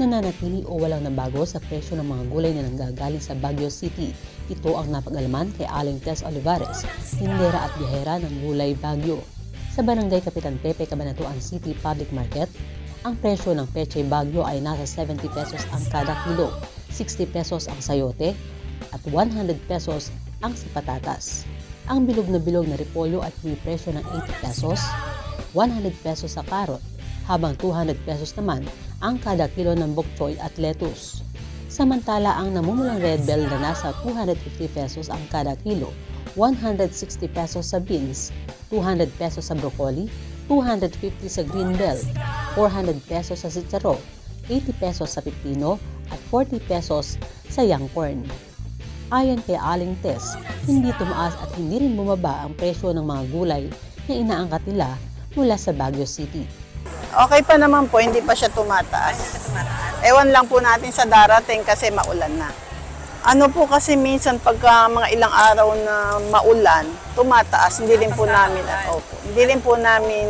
Nananatili o walang nabago sa presyo ng mga gulay na nanggagaling sa Baguio City. Ito ang napag-alaman kay Aling Tess Olivares, tindera at biyahera ng gulay Baguio. Sa Barangay Kapitan Pepe, Cabanatuan City Public Market, ang presyo ng peche Baguio ay nasa 70 pesos ang kada kilo, 60 pesos ang sayote, at 100 pesos ang sa patatas. Ang bilog na bilog na repolyo ay presyo ng 80 pesos, 100 pesos sa karot, habang 200 pesos naman ang kada kilo ng bok choy at lettuce. Samantala, ang namumulang red bell na nasa 250 pesos ang kada kilo, 160 pesos sa beans, 200 pesos sa broccoli, 250 sa green bell, 400 pesos sa sitsaro, 80 pesos sa pipino, at 40 pesos sa young corn. Ayon kay Aling Tess, hindi tumaas at hindi rin bumaba ang presyo ng mga gulay na inaangkat nila mula sa Baguio City. Okay pa naman po, hindi pa siya tumataas. Ewan lang po natin sa darating kasi maulan na. Ano po kasi minsan pagka mga ilang araw na maulan, tumataas. Hindi rin po namin, opo, hindi rin po namin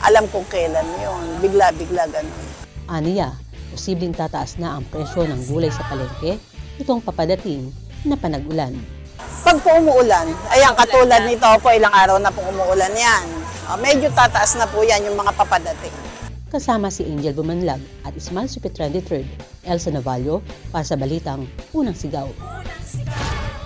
alam kung kailan yun. Bigla-bigla ganun. Aniya, posibleng tataas na ang presyo ng gulay sa palengke itong papadating na panag-ulan. Pag po umuulan, ayan katulad nito po, ilang araw na po umuulan yan. Ah, medyo tataas na po yan yung mga papadating. Kasama si Angel Bumanlag at Ismael Supetran III, Elsa Navallo para sa Balitang Unang Sigaw.